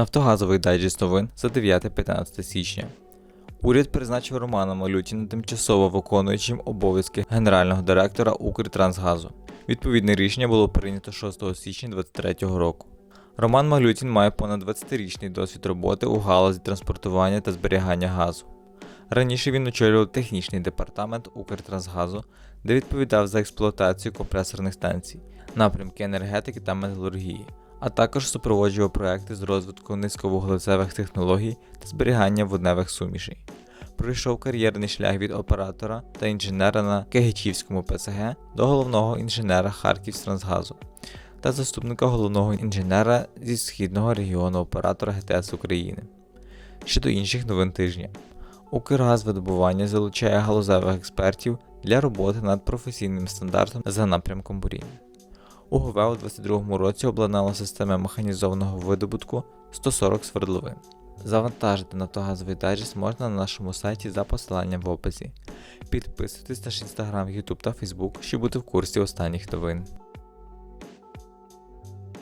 Нафтогазовий дайджест новин за 9-15 січня. Уряд призначив Романа Малютіна тимчасово виконуючим обов'язки генерального директора Укртрансгазу. Відповідне рішення було прийнято 6 січня 2023 року. Роман Малютін має понад 20-річний досвід роботи у галузі транспортування та зберігання газу. Раніше він очолював технічний департамент Укртрансгазу, де відповідав за експлуатацію компресорних станцій, напрямки енергетики та металургії, а також супроводжував проекти з розвитку низьковуглецевих технологій та зберігання водневих сумішей. Пройшов кар'єрний шлях від оператора та інженера на Кегичівському ПЦГ до головного інженера Харківтрансгазу та заступника головного інженера зі східного регіону оператора ГТС України. Щодо інших новин тижня. Укргазвидобування залучає галузевих експертів для роботи над професійним стандартом за напрямком буріння. УГВ у 2022 році обладнала системи механізованого видобутку 140 свердловин. Завантажити нафтогазовий дайджест можна на нашому сайті за посиланням в описі. Підписуйтесь на наш інстаграм, Ютуб та Фейсбук, щоб бути в курсі останніх новин.